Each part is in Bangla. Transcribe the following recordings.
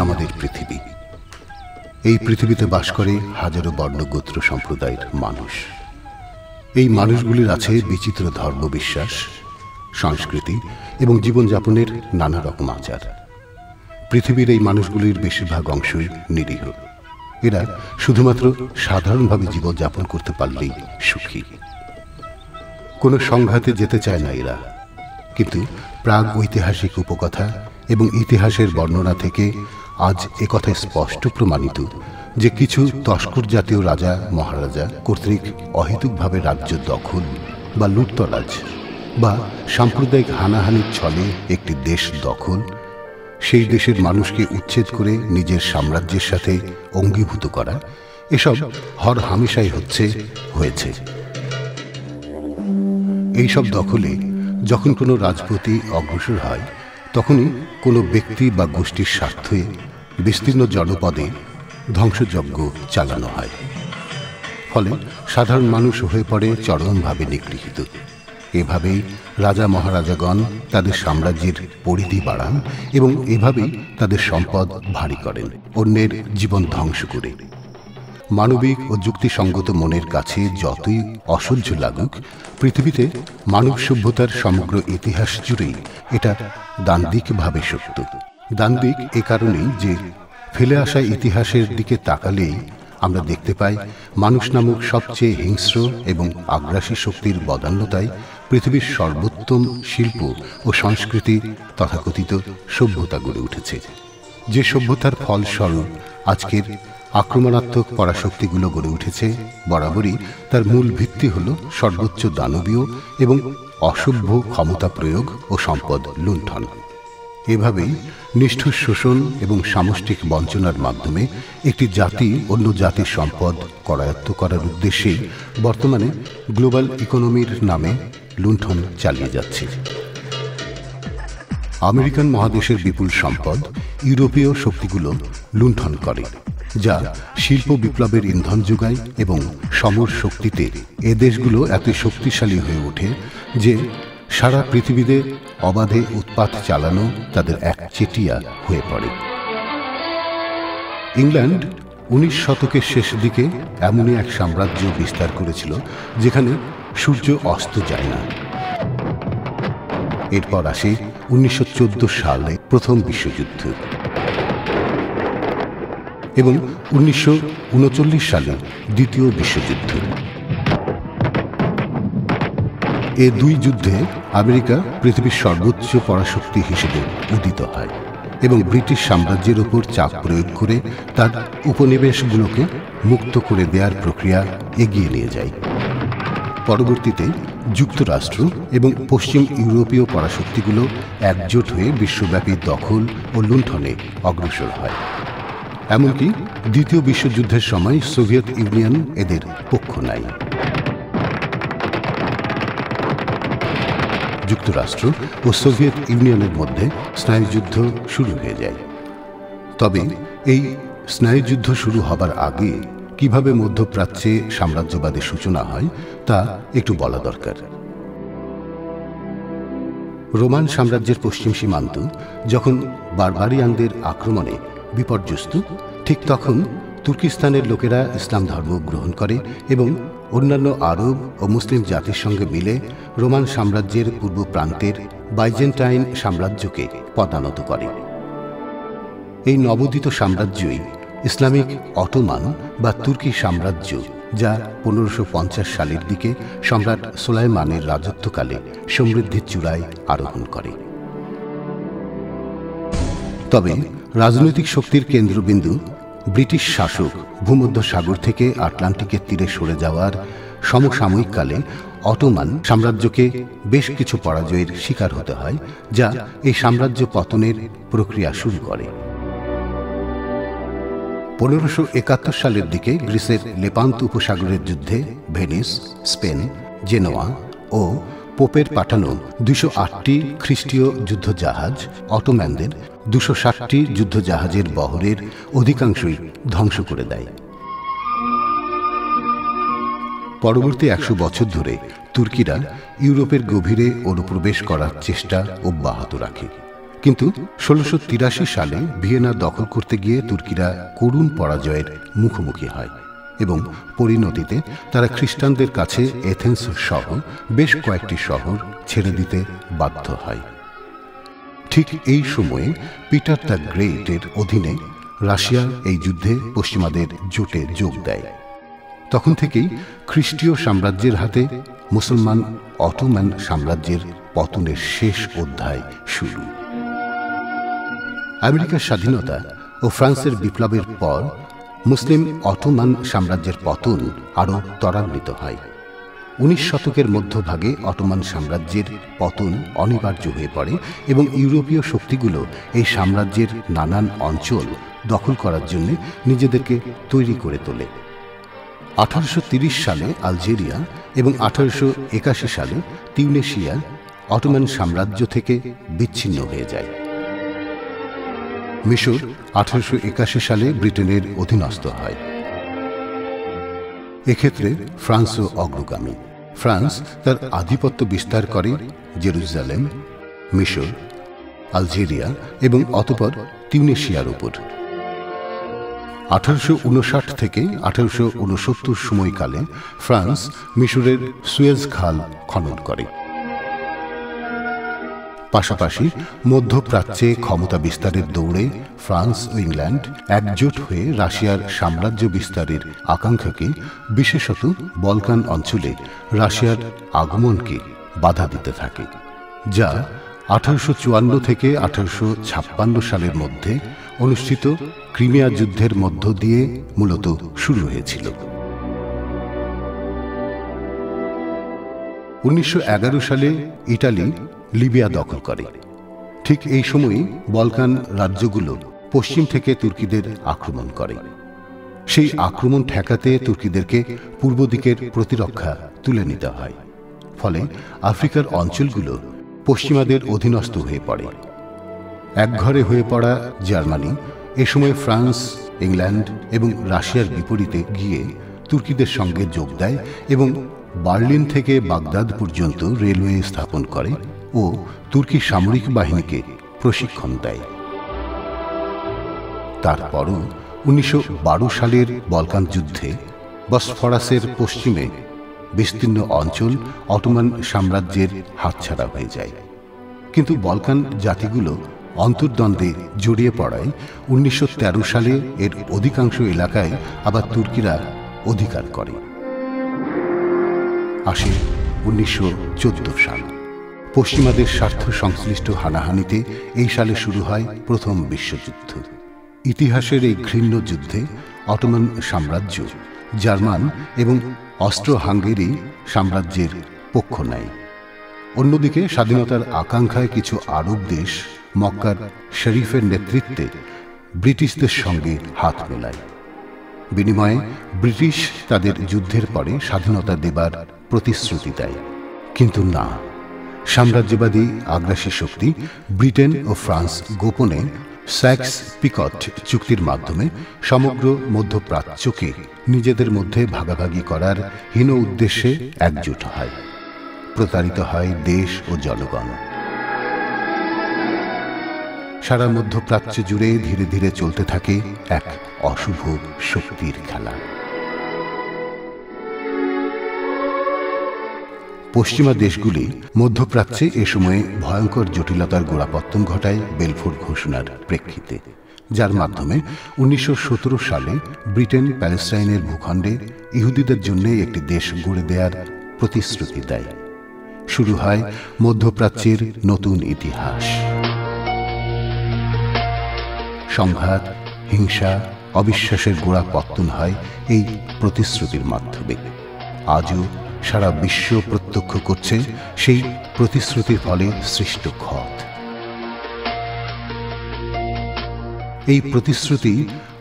আমাদের পৃথিবী। এই পৃথিবীতে বাস করে হাজারো বর্ণগোত্র সম্প্রদায়ের মানুষ। এই মানুষগুলির আছে বিচিত্র ধর্ম বিশ্বাস সংস্কৃতি এবং জীবনযাপনের নানা রকম আচার। পৃথিবীর এই মানুষগুলির বেশিরভাগ অংশই নিরীহ। এরা শুধুমাত্র সাধারণভাবে জীবনযাপন করতে পারলেই সুখী। কোনো সংঘাতে যেতে চায় না এরা। কিন্তু প্রাগ ঐতিহাসিক উপকথা এবং ইতিহাসের বর্ণনা থেকে আজ একথা স্পষ্ট প্রমাণিত যে কিছু তস্কর জাতীয় রাজা, মহারাজা কর্তৃক অহেতুকভাবে রাজ্য দখল বা লুটতরাজ বা সাম্প্রদায়িক হানাহানির ছলে একটি দেশ দখল, সেই দেশের মানুষকে উচ্ছেদ করে নিজের সাম্রাজ্যের সাথে অঙ্গীভূত করা, এসব হর হামেশাই হচ্ছে, হয়েছে। এইসব দখলে যখন কোনো রাজপতি অগ্রসর হয়, তখনই কোনো ব্যক্তি বা গোষ্ঠীর স্বার্থে বিস্তীর্ণ জনপদে ধ্বংসযজ্ঞ চালানো হয়। ফলে সাধারণ মানুষ হয়ে পড়ে চরমভাবে নিগৃহীত। এভাবেই রাজা মহারাজাগণ তাদের সাম্রাজ্যের পরিধি বাড়ান এবং এভাবেই তাদের সম্পদ ভারী করেন, অন্যের জীবন ধ্বংস করে। মানবিক ও যুক্তিসঙ্গত মনের কাছে যতই অসহ্য লাগুক, পৃথিবীতে মানব সভ্যতার সমগ্র ইতিহাস জুড়েই এটা দান্দিকভাবে সত্য দান্দিক এ কারণেই যে ফেলে আসা ইতিহাসের দিকে তাকালেই আমরা দেখতে পাই মানুষ নামক সবচেয়ে হিংস্র এবং আগ্রাসী শক্তির বদান্যতায় পৃথিবীর সর্বোত্তম শিল্প ও সংস্কৃতি তথাকথিত সভ্যতা গড়ে উঠেছে। যে সভ্যতার ফলস্বরূপ আজকের আক্রমণাত্মক পরাশক্তিগুলো গড়ে উঠেছে, বরাবরই তার মূল ভিত্তি হল সর্বোচ্চ দানবীয় এবং অসভ্য ক্ষমতা প্রয়োগ ও সম্পদ লুণ্ঠন। এভাবেই নিষ্ঠুর শোষণ এবং সামষ্টিক বঞ্চনার মাধ্যমে একটি জাতি অন্য জাতির সম্পদ করায়ত্ত করার উদ্দেশ্যে বর্তমানে গ্লোবাল ইকোনমির নামে লুণ্ঠন চালিয়ে যাচ্ছে। আমেরিকান মহাদেশের বিপুল সম্পদ ইউরোপীয় শক্তিগুলো লুণ্ঠন করে, যা শিল্প বিপ্লবের ইন্ধন যোগায় এবং সমর শক্তিতে এ দেশগুলো এত শক্তিশালী হয়ে ওঠে যে সারা পৃথিবীতে অবাধে উৎপাত চালানো তাদের এক চেটিয়া হয়ে পড়ে। ইংল্যান্ড উনিশ শতকের শেষ দিকে এমনই এক সাম্রাজ্য বিস্তার করেছিল, যেখানে সূর্য অস্ত যায় না। এরপর আসে উনিশশো চোদ্দ সালে প্রথম বিশ্বযুদ্ধ। এবং উনিশশো উনচল্লিশ সালে দ্বিতীয় বিশ্বযুদ্ধ। এ দুই যুদ্ধে আমেরিকা পৃথিবীর সর্বোচ্চ পরাশক্তি হিসেবে উদিত হয় এবং ব্রিটিশ সাম্রাজ্যের উপর চাপ প্রয়োগ করে তার উপনিবেশগুলোকে মুক্ত করে দেওয়ার প্রক্রিয়া এগিয়ে নিয়ে যায়। পরবর্তীতে যুক্তরাষ্ট্র এবং পশ্চিম ইউরোপীয় পরাশক্তিগুলো একজোট হয়ে বিশ্বব্যাপী দখল ও লুণ্ঠনে অগ্রসর হয়। এমনকি দ্বিতীয় বিশ্বযুদ্ধের সময় সোভিয়েত ইউনিয়ন এদের পক্ষ নেয় যুক্তরাষ্ট্র ও সোভিয়েত ইউনিয়নের মধ্যে স্নায়ুযুদ্ধ শুরু হয়ে যায়। তবে এই স্নায়ুযুদ্ধ শুরু হবার আগে কীভাবে মধ্যপ্রাচ্যে সাম্রাজ্যবাদের সূচনা হয়, তা একটু বলা দরকার। রোমান সাম্রাজ্যের পশ্চিম সীমান্ত যখন বারবারিয়ানদের আক্রমণে বিপর্যস্ত, ঠিক তখন তুর্কিস্তানের লোকেরা ইসলাম ধর্ম গ্রহণ করে এবং অন্যান্য আরব ও মুসলিম জাতির সঙ্গে মিলে রোমান সাম্রাজ্যের পূর্ব প্রান্তের বাইজেন্টাইন সাম্রাজ্যকে পদানত করে। এই নবোদিত সাম্রাজ্যই ইসলামিক অটোমান বা তুর্কি সাম্রাজ্য, যা পনেরোশো সালের দিকে সম্রাট সোলাইমানের রাজত্বকালে সমৃদ্ধির চূড়ায় আরোহণ করে। তবে রাজনৈতিক শক্তির কেন্দ্রবিন্দু ব্রিটিশ শাসক ভূমধ্য সাগর থেকে আটলান্টিকের তীরে সরে যাওয়ার সমসাময়িককালে অটোমান সাম্রাজ্যকে বেশ কিছু পরাজয়ের শিকার হতে হয়, যা এই সাম্রাজ্য পতনের প্রক্রিয়া শুরু করে। পনেরোশো একাত্তর সালের দিকে গ্রিসের লেপান্ত উপসাগরের যুদ্ধে ভেনিস, স্পেন, জেনোয়া ও পোপের পাঠানো দুশো আটটি খ্রিস্টীয় যুদ্ধজাহাজ অটোম্যানদের দুশো ষাটটি যুদ্ধজাহাজের বহরের অধিকাংশই ধ্বংস করে দেয়। পরবর্তী একশো বছর ধরে তুর্কিরা ইউরোপের গভীরে অনুপ্রবেশ করার চেষ্টা অব্যাহত রাখে। কিন্তু ষোলোশো তিরাশি সালে ভিয়েনা দখল করতে গিয়ে তুর্কিরা করুণ পরাজয়ের মুখোমুখি হয় এবং পরিণতিতে তারা খ্রিস্টানদের কাছে এথেন্স সহ বেশ কয়েকটি শহর ছেড়ে দিতে বাধ্য হয়। ঠিক এই সময়ে পিটার দ্য গ্রেটের অধীনে রাশিয়া এই যুদ্ধে পশ্চিমাদের জোটে যোগ দেয়। তখন থেকেই খ্রিস্টীয় সাম্রাজ্যের হাতে মুসলমান অটোম্যান সাম্রাজ্যের পতনের শেষ অধ্যায় শুরু। আমেরিকার স্বাধীনতা ও ফ্রান্সের বিপ্লবের পর মুসলিম অটোমান সাম্রাজ্যের পতন আরও ত্বরান্বিত হয়। উনিশ শতকের মধ্যভাগে অটোমান সাম্রাজ্যের পতন অনিবার্য হয়ে পড়ে এবং ইউরোপীয় শক্তিগুলো এই সাম্রাজ্যের নানান অঞ্চল দখল করার জন্য নিজেদেরকে তৈরি করে তোলে। আঠারোশো সালে আলজেরিয়া এবং আঠারোশো একাশি সালে তিউনেশিয়া অটোমান সাম্রাজ্য থেকে বিচ্ছিন্ন হয়ে যায়। মিশর আঠারোশো একাশি সালে ব্রিটেনের অধীনস্থ হয়। এক্ষেত্রে ফ্রান্সও অগ্রগামী। ফ্রান্স তার আধিপত্য বিস্তার করে জেরুজালেম, মিশর, আলজেরিয়া এবং অতপর তিউনেশিয়ার উপর। আঠারোশো উনষাট থেকে আঠারোশো উনসত্তর সময়কালে ফ্রান্স মিশরের সুয়েজ খাল খনন করে। পাশাপাশি মধ্যপ্রাচ্যে ক্ষমতা বিস্তারের দৌড়ে ফ্রান্স ও ইংল্যান্ড একজোট হয়ে রাশিয়ার সাম্রাজ্য বিস্তারের আকাঙ্ক্ষাকে, বিশেষত বলকান অঞ্চলে রাশিয়ার আগমনকে বাধা দিতে থাকে, যা আঠারোশো থেকে আঠারোশো ছাপ্পান্ন সালের মধ্যে অনুষ্ঠিত ক্রিমিয়া যুদ্ধের মধ্য দিয়ে মূলত শুরু হয়েছিল। উনিশশো এগারো সালে ইটালি লিবিয়া দখল করে। ঠিক এই সময়ই বলকান রাজ্যগুলো পশ্চিম থেকে তুর্কিদের আক্রমণ করে। সেই আক্রমণ ঠেকাতে তুর্কিদেরকে পূর্ব দিকের প্রতিরক্ষা তুলে নিতে হয়। ফলে আফ্রিকার অঞ্চলগুলো পশ্চিমাদের অধীনস্থ হয়ে পড়ে। একঘরে হয়ে পড়া জার্মানি এ সময় ফ্রান্স, ইংল্যান্ড এবং রাশিয়ার বিপরীতে গিয়ে তুর্কিদের সঙ্গে যোগ দেয় এবং বার্লিন থেকে বাগদাদ পর্যন্ত রেলওয়ে স্থাপন করে। ও তুর্কি সামরিক বাহিনীকে প্রশিক্ষণ দেয়। তারপরও উনিশশো বারো সালের বলকান যুদ্ধে বসফরাসের পশ্চিমে বিস্তীর্ণ অঞ্চল অটোমান সাম্রাজ্যের হাতছাড়া হয়ে যায়। কিন্তু বলকান জাতিগুলো অন্তর্দ্বন্দ্বে জড়িয়ে পড়ায় উনিশশো তেরো সালে এর অধিকাংশ এলাকায় আবার তুর্কিরা অধিকার করে। আসে উনিশশো চোদ্দ সাল। পশ্চিমাদের স্বার্থ সংশ্লিষ্ট হানাহানিতে এই সালে শুরু হয় প্রথম বিশ্বযুদ্ধ। ইতিহাসের এই ঘৃণ্য যুদ্ধে অটোমান সাম্রাজ্য, জার্মান এবং অস্ট্রো হাঙ্গেরি সাম্রাজ্যের পক্ষ নেয়। অন্যদিকে স্বাধীনতার আকাঙ্ক্ষায় কিছু আরব দেশ মক্কার শরীফের নেতৃত্বে ব্রিটিশদের সঙ্গে হাত মেলায়। বিনিময়ে ব্রিটিশ তাদের যুদ্ধের পরে স্বাধীনতা দেবার প্রতিশ্রুতি দেয়। কিন্তু না সাম্রাজ্যবাদী আগ্রাসী শক্তি ব্রিটেন ও ফ্রান্স গোপনে স্যাক্স পিকট চুক্তির মাধ্যমে সমগ্র মধ্যপ্রাচ্যকে নিজেদের মধ্যে ভাগাভাগি করার হীন উদ্দেশ্যে একজোট হয়। প্রতারিত হয় দেশ ও জনগণ। সারা মধ্যপ্রাচ্য জুড়ে ধীরে ধীরে চলতে থাকে এক অশুভ শক্তির খেলা। পশ্চিমা দেশগুলি মধ্যপ্রাচ্যে এ সময়ে ভয়ঙ্কর জটিলতার গোড়াপত্তন ঘটায় বেলফোর ঘোষণার প্রেক্ষিতে, যার মাধ্যমে উনিশশো সতেরো সালে ব্রিটেন প্যালেস্টাইনের ভূখণ্ডে ইহুদিদের জন্য একটি দেশ গড়ে দেওয়ার প্রতিশ্রুতি দেয়। শুরু হয় মধ্যপ্রাচ্যের নতুন ইতিহাস। সংঘাত হিংসা, অবিশ্বাসের গোড়া পত্তন হয় এই প্রতিশ্রুতির মাধ্যমে। আজও সারা বিশ্ব প্রত্যক্ষ করছে সেই প্রতিশ্রুতির ফলে সৃষ্ট ক্ষত। এই প্রতিশ্রুতি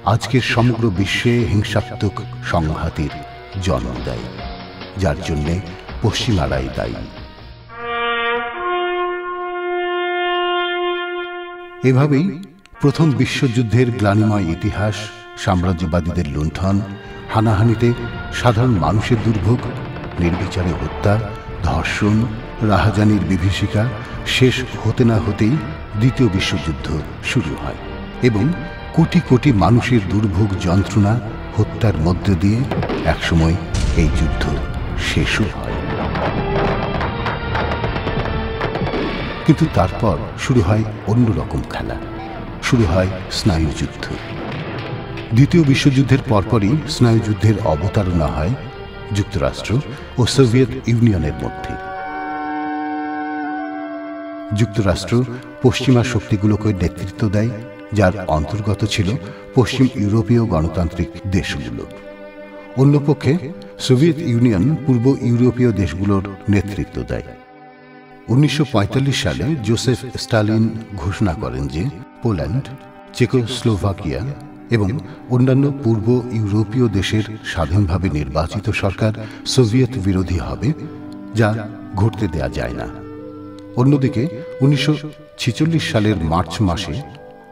আজকের সমগ্র বিশ্বে হিংসাত্মক সংঘাতের জন্ম দেয়, যার জন্যে পশ্চিমারাই দায়ী। এভাবেই প্রথম বিশ্বযুদ্ধের গ্লানিময় ইতিহাস, সাম্রাজ্যবাদীদের লুণ্ঠন, হানাহানিতে সাধারণ মানুষের দুর্ভোগ নির্বিচারে হত্যা, ধর্ষণ, রাহাজানির বিভীষিকা শেষ হতে না হতেই দ্বিতীয় বিশ্বযুদ্ধ শুরু হয় এবং কোটি কোটি মানুষের দুর্ভোগ যন্ত্রণা হত্যার মধ্য দিয়ে একসময় এই যুদ্ধ শেষও হয়। কিন্তু তারপর শুরু হয় অন্যরকম খেলা। শুরু হয় স্নায়ুযুদ্ধ। দ্বিতীয় বিশ্বযুদ্ধের পরপরই স্নায়ুযুদ্ধের অবতারণা হয় যুক্তরাষ্ট্র ও সোভিয়েত ইউনিয়নের মধ্যে। যুক্তরাষ্ট্র পশ্চিমা শক্তিগুলোকে নেতৃত্ব দেয়, যার অন্তর্গত ছিল পশ্চিম ইউরোপীয় গণতান্ত্রিক দেশগুলো। অন্যপক্ষে সোভিয়েত ইউনিয়ন পূর্ব ইউরোপীয় দেশগুলোর নেতৃত্ব দেয়। উনিশশো পঁয়তাল্লিশ সালে জোসেফ স্টালিন ঘোষণা করেন যে পোল্যান্ড, চেকোস্লোভাকিয়া এবং অন্যান্য পূর্ব ইউরোপীয় দেশের স্বাধীনভাবে নির্বাচিত সরকার সোভিয়েত বিরোধী হবে, যা ঘটতে দেয়া যায় না। অন্যদিকে, উনিশশো সালের মার্চ মাসে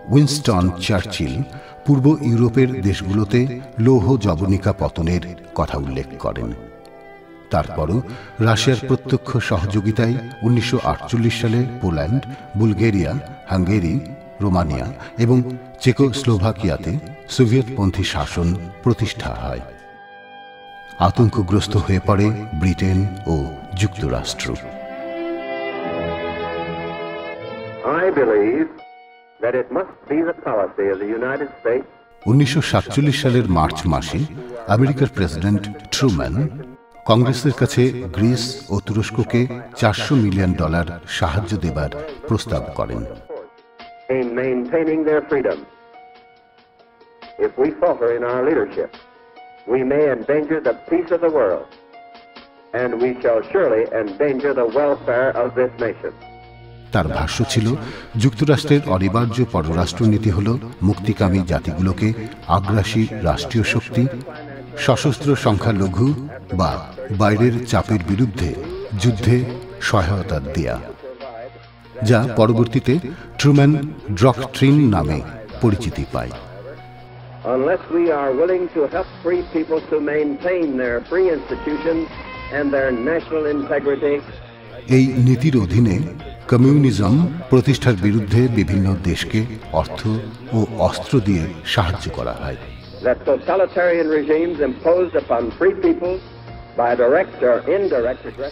উইনস্টন চার্চিল পূর্ব ইউরোপের দেশগুলোতে লৌহ জবনিকা পতনের কথা উল্লেখ করেন। তারপরও রাশিয়ার প্রত্যক্ষ সহযোগিতায় উনিশশো আটচল্লিশ সালে পোল্যান্ড, বুলগেরিয়া, হাঙ্গেরি রোমানিয়া এবং চেকোস্লোভাকিয়াতে সোভিয়েতপন্থী শাসন প্রতিষ্ঠা হয়। আতঙ্কগ্রস্ত হয়ে পড়ে ব্রিটেন ও যুক্তরাষ্ট্র। উনিশশো সাতচল্লিশ সালের মার্চ মাসে আমেরিকার প্রেসিডেন্ট ট্রুম্যান কংগ্রেসের কাছে গ্রিস ও তুরস্ককে চারশো মিলিয়ন ডলার সাহায্য দেবার প্রস্তাব করেন। In maintaining their freedom. If we falter in our leadership, we may endanger the peace of the world, and we shall surely endanger the welfare of this nation. তার ভাষ্য ছিল যুক্তরাষ্ট্রের অনিবার্য পররাষ্ট্রনীতি হল মুক্তিকামী জাতিগুলোকে আগ্রাসী রাষ্ট্রীয় শক্তি সশস্ত্র সংখ্যালঘু বা বাইরের চাপের বিরুদ্ধে যুদ্ধে সহায়তা দেয়া যা পরবর্তীতে ট্রুম্যান ড্রকট্রিন নামে পরিচিতি পায় Unless we are willing to help free people to maintain their free institutions and their national integrity, এই নীতির অধীনে কমিউনিজম প্রতিষ্ঠার বিরুদ্ধে বিভিন্ন দেশকে অর্থ ও অস্ত্র দিয়ে সাহায্য করা হয় that totalitarian regimes imposed upon free people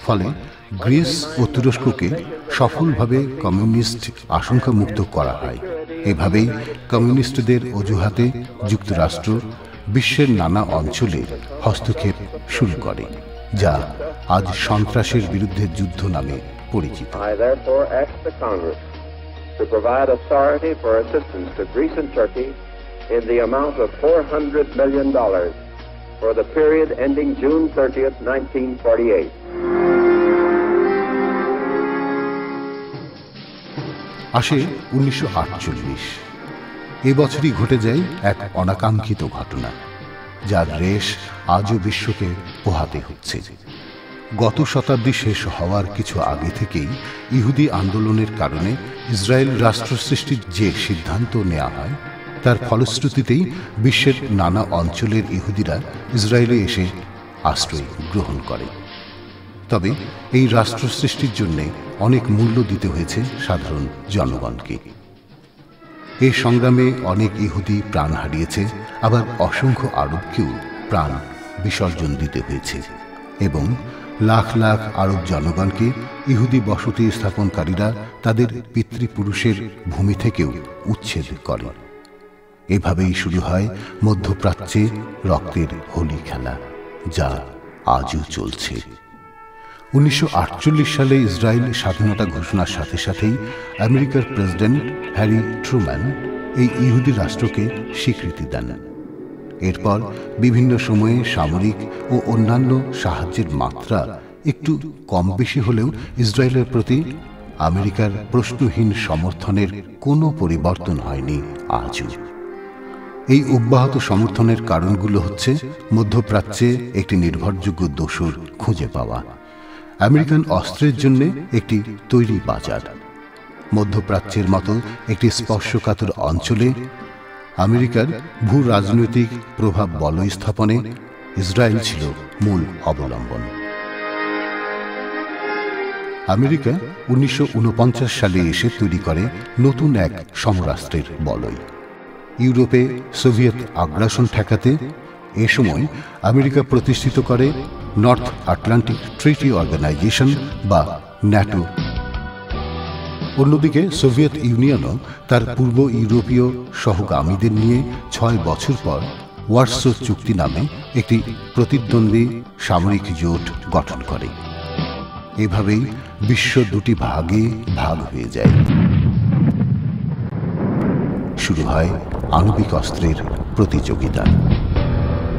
ফলে গ্রিস ও তুরস্ককে সফলভাবে কমিউনিস্ট আশঙ্কামুক্ত করা হয়। এভাবেই কমিউনিস্টদের অজুহাতে যুক্তরাষ্ট্র বিশ্বের নানা অঞ্চলে হস্তক্ষেপ শুরু করে যা আজ সন্ত্রাসের বিরুদ্ধে যুদ্ধ নামে পরিচিত। In the amount of 400 million dollars for the period ending June 30th, 1948. আসে উনিশশো এ বছরই ঘটে যায় এক অনাকাঙ্ক্ষিত ঘটনা যার রেশ আজও বিশ্বকে পোহাতে হচ্ছে গত শতাব্দী শেষ হওয়ার কিছু আগে থেকেই ইহুদি আন্দোলনের কারণে ইসরায়েল রাষ্ট্র সৃষ্টির যে সিদ্ধান্ত নেওয়া হয় তার ফলশ্রুতিতেই বিশ্বের নানা অঞ্চলের ইহুদিরা ইসরায়েলে এসে আশ্রয় গ্রহণ করে। তবে এই রাষ্ট্র সৃষ্টির জন্য অনেক মূল্য দিতে হয়েছে সাধারণ জনগণকে। এই সংগ্রামে অনেক ইহুদি প্রাণ হারিয়েছে, আবার অসংখ্য আরবকেও প্রাণ বিসর্জন দিতে হয়েছে এবং লাখ লাখ আরব জনগণকে ইহুদি বসতি স্থাপনকারীরা তাদের পিতৃপুরুষের ভূমি থেকেও উচ্ছেদ করে। এভাবেই শুরু হয় মধ্যপ্রাচ্যে রক্তের হোলি খেলা, যা আজও চলছে। উনিশশো আটচল্লিশ সালে ইসরায়েল স্বাধীনতা ঘোষণার সাথে সাথেই আমেরিকার প্রেসিডেন্ট হ্যারি ট্রুম্যান এই ইহুদি রাষ্ট্রকে স্বীকৃতি দেন। এরপর বিভিন্ন সময়ে সামরিক ও অন্যান্য সাহায্যের মাত্রা একটু কম বেশি হলেও ইসরায়েলের প্রতি আমেরিকার প্রশ্নহীন সমর্থনের কোনো পরিবর্তন হয়নি আজও। এই অব্যাহত সমর্থনের কারণগুলো হচ্ছে মধ্যপ্রাচ্যে একটি নির্ভরযোগ্য দোসর খুঁজে পাওয়া, আমেরিকান অস্ত্রের জন্য একটি তৈরি বাজার, মধ্যপ্রাচ্যের মতো একটি স্পর্শকাতর অঞ্চলে, আমেরিকার ভূ রাজনৈতিক প্রভাব বল স্থাপনে ইসরায়েল ছিল মূল অবলম্বন। আমেরিকা উনিশশো ঊনপঞ্চাশ সালে এসে তৈরি করে নতুন এক সমরাষ্ট্রের বলয়। ইউরোপে সোভিয়েত আগ্রাসন ঠেকাতে এ সময় আমেরিকা প্রতিষ্ঠিত করে নর্থ আটলান্টিক ট্রিটি অর্গানাইজেশন বা ন্যাটো। অন্যদিকে সোভিয়েত ইউনিয়নও তার পূর্ব ইউরোপীয় সহগামীদের নিয়ে ছয় বছর পর ওয়ার্সো চুক্তি নামে একটি প্রতিদ্বন্দ্বী সামরিক জোট গঠন করে। এভাবেই বিশ্ব দুটি ভাগে ভাগ হয়ে যায়। শুরু হয় আণবিক অস্ত্রের প্রতিযোগিতা।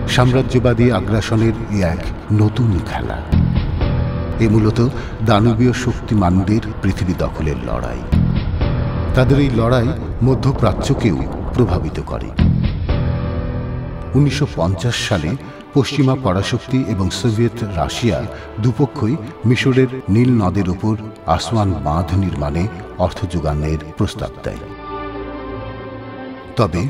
সাম্রাজ্যবাদী আগ্রাসনের এক নতুন খেলা। এ মূলত দানবীয় শক্তিমানদের পৃথিবী দখলের লড়াই। তাদের এই লড়াই মধ্যপ্রাচ্যকেও প্রভাবিত করে। উনিশশো পঞ্চাশ সালে পশ্চিমা পরাশক্তি এবং সোভিয়েত রাশিয়া দুপক্ষই মিশরের নীল নদের ওপর আসওয়ান বাঁধ নির্মাণে অর্থ যোগানের প্রস্তাব দেয়। তবে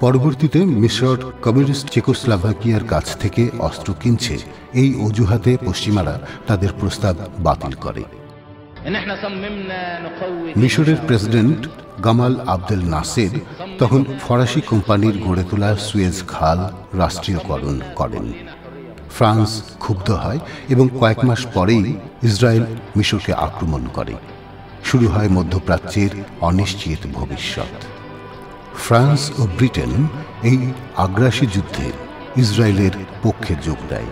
পরবর্তীতে মিশর কমিউনিস্ট চেকোস্লাভাকিয়ার কাছ থেকে অস্ত্র কিনছে। এই অজুহাতে পশ্চিমারা তাদের প্রস্তাব বাতিল করে। মিশরের প্রেসিডেন্ট গামাল আবদেল নাসের তখন ফরাসি কোম্পানির গড়ে তোলা সুয়েজ খাল রাষ্ট্রীয়করণ করেন। ফ্রান্স ক্ষুব্ধ হয় এবং কয়েক মাস পরেই ইসরায়েল মিশরকে আক্রমণ করে। শুরু হয় মধ্যপ্রাচ্যের অনিশ্চিত ভবিষ্যৎ। ফ্রান্স ও ব্রিটেন এই আগ্রাসী যুদ্ধে ইসরায়েলের পক্ষে যোগ দেয়।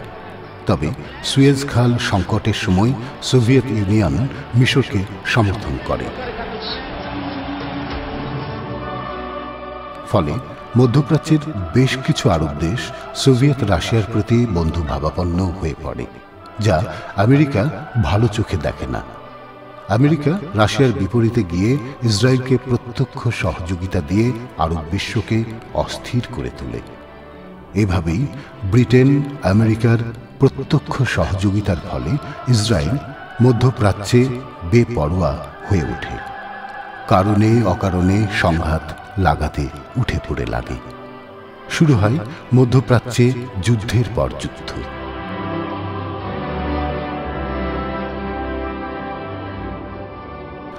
তবে সুয়েজ খাল সংকটের সময় সোভিয়েত ইউনিয়ন মিশরকে সমর্থন করে। ফলে মধ্যপ্রাচ্যের বেশ কিছু আরব দেশ সোভিয়েত রাশিয়ার প্রতি বন্ধু ভাবাপন্ন হয়ে পড়ে, যা আমেরিকা ভালো চোখে দেখে না। আমেরিকা, রাশিয়ার বিপরীতে গিয়ে ইসরায়েলকে প্রত্যক্ষ সহযোগিতা দিয়ে আরব বিশ্বকে অস্থির করে তোলে। এভাবেই ব্রিটেন, আমেরিকার প্রত্যক্ষ সহযোগিতার ফলে ইসরায়েল মধ্যপ্রাচ্যে বেপরোয়া হয়ে ওঠে। কারণে অকারণে সংঘাত লাগাতে উঠে পড়ে লাগে। শুরু হয় মধ্যপ্রাচ্যে যুদ্ধের পর যুদ্ধ।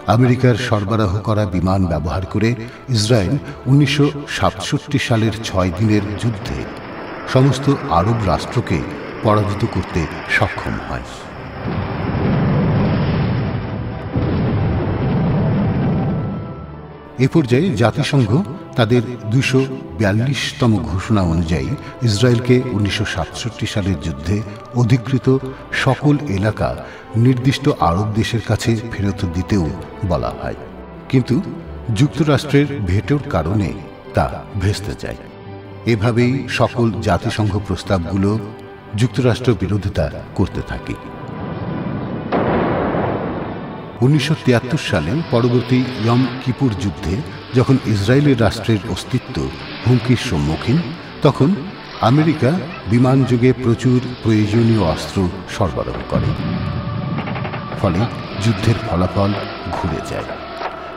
আমেরিকার সরবরাহ করা বিমান ব্যবহার করে ইসরায়েল উনিশশো সাতষট্টি সালের ছয় দিনের যুদ্ধে সমস্ত আরব রাষ্ট্রকে পরাজিত করতে সক্ষম হয়। এ পর্যায়ে জাতিসংঘ তাদের দুশো বিয়াল্লিশতম ঘোষণা অনুযায়ী ইসরায়েলকে উনিশশো সাতষট্টি সালের যুদ্ধে অধিকৃত সকল এলাকা নির্দিষ্ট আরব দেশের কাছে ফেরত দিতেও বলা হয়। কিন্তু যুক্তরাষ্ট্রের ভেটোর কারণে তা ভেস্তে যায়। এভাবেই সকল জাতিসংঘ প্রস্তাবগুলো যুক্তরাষ্ট্র বিরোধিতা করতে থাকে। উনিশশো তিয়াত্তর সালে পরবর্তী ইয়ম কিপুর যুদ্ধে যখন ইসরায়েলের রাষ্ট্রের অস্তিত্ব হুমকির সম্মুখীন, তখন আমেরিকা বিমান যুগে প্রচুর প্রয়োজনীয় অস্ত্র সরবরাহ করে। ফলে যুদ্ধের ফলাফল ঘুরে যায়।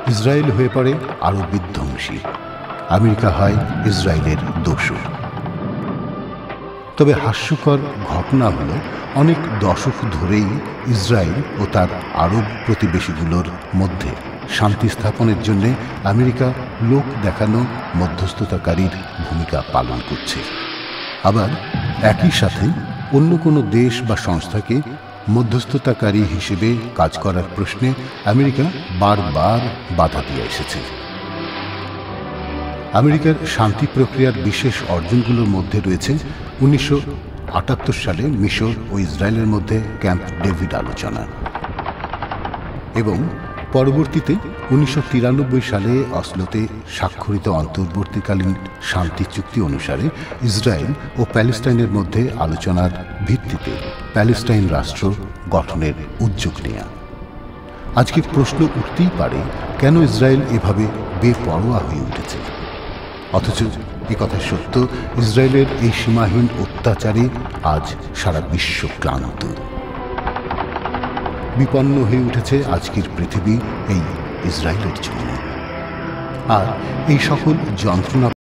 ইসরায়েল হয়ে পড়ে আরও বিধ্বংসী। আমেরিকা হয় ইসরায়েলের দোষর তবে হাস্যকর ঘটনা হল, অনেক দশক ধরেই ইসরায়েল ও তার আরব প্রতিবেশীগুলোর মধ্যে শান্তি স্থাপনের জন্য আমেরিকা লোক দেখানো মধ্যস্থতাকারীর ভূমিকা পালন করছে। আবার একই সাথে অন্য কোনো দেশ বা সংস্থাকে মধ্যস্থতাকারী হিসেবে কাজ করার প্রশ্নে আমেরিকা বারবার বাধা দিয়ে এসেছে। আমেরিকার শান্তি প্রক্রিয়ার বিশেষ অর্জনগুলোর মধ্যে রয়েছে উনিশশো আটাত্তর সালে মিশর ও ইসরায়েলের মধ্যে ক্যাম্প ডেভিড আলোচনা। এবং পরবর্তীতে উনিশশো তিরানব্বই সালে অসলোতে স্বাক্ষরিত অন্তর্বর্তীকালীন শান্তি চুক্তি অনুসারে ইসরায়েল ও প্যালেস্টাইনের মধ্যে আলোচনার ভিত্তিতে প্যালেস্টাইন রাষ্ট্র গঠনের উদ্যোগ নেয়া। আজকে প্রশ্ন উঠতেই পারে, কেন ইসরায়েল এভাবে বেপরোয়া হয়ে উঠেছে? অথচ কথা সত্য, ইসরায়েলের এই সীমাহীন অত্যাচারে আজ সারা বিশ্ব ক্লান্ত। বিপন্ন হয়ে উঠেছে আজকের পৃথিবী এই ইসরায়েলের জন্য। আর এই সকল যন্ত্রণা